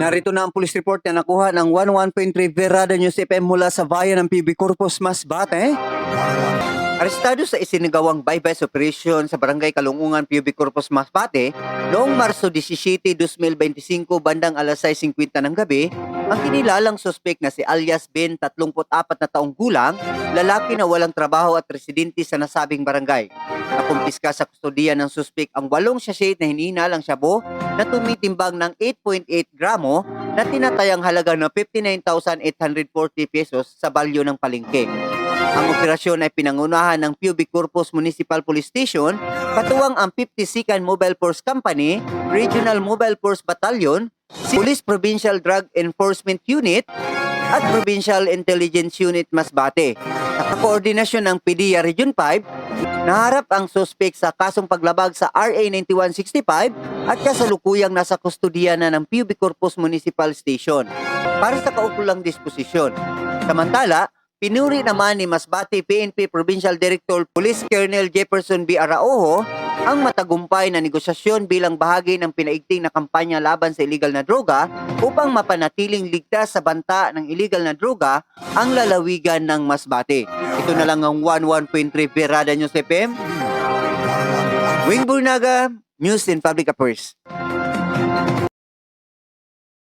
Narito na ang police report na nakuha ng 11.3 Verada News FM mula sa bayan ng PB Corpus Masbate. Arestado sa isinagawang bypass operation sa Barangay Kalungungan, PUB Corpus Masbate noong Marso 17, 2025 bandang alas 6.50 ng gabi ang kinilalang suspek na si alias Ben 34 na taong gulang, lalaki na walang trabaho at residente sa nasabing barangay. Nakumpiska sa kustodiya ng suspek ang walong sachet na hinihinalang shabu na tumitimbang ng 8.8 gramo na tinatayang halaga ng 59,840 pesos sa balyo ng palengke. Ang operasyon ay pinangunahan ng PUB Corpus Municipal Police Station, katuwang ang 52nd Mobile Force Company, Regional Mobile Force Battalion, Police Provincial Drug Enforcement Unit, at Provincial Intelligence Unit Masbate. Nakakoordinasyon ng PDEA Region 5, naharap ang suspek sa kasong paglabag sa RA 9165 at kasalukuyang nasa kustodiya na ng PUB Corpus Municipal Station para sa kaukulang disposisyon. Samantala, Pinuri naman ni Masbate PNP Provincial Director Police Colonel Jefferson B. Araujo ang matagumpay na negosasyon bilang bahagi ng pinaigting na kampanya laban sa illegal na droga upang mapanatiling ligtas sa banta ng illegal na droga ang lalawigan ng Masbate. Ito na lang ang 11.3 Verada News FM. Wing Burnaga, News and Public Affairs.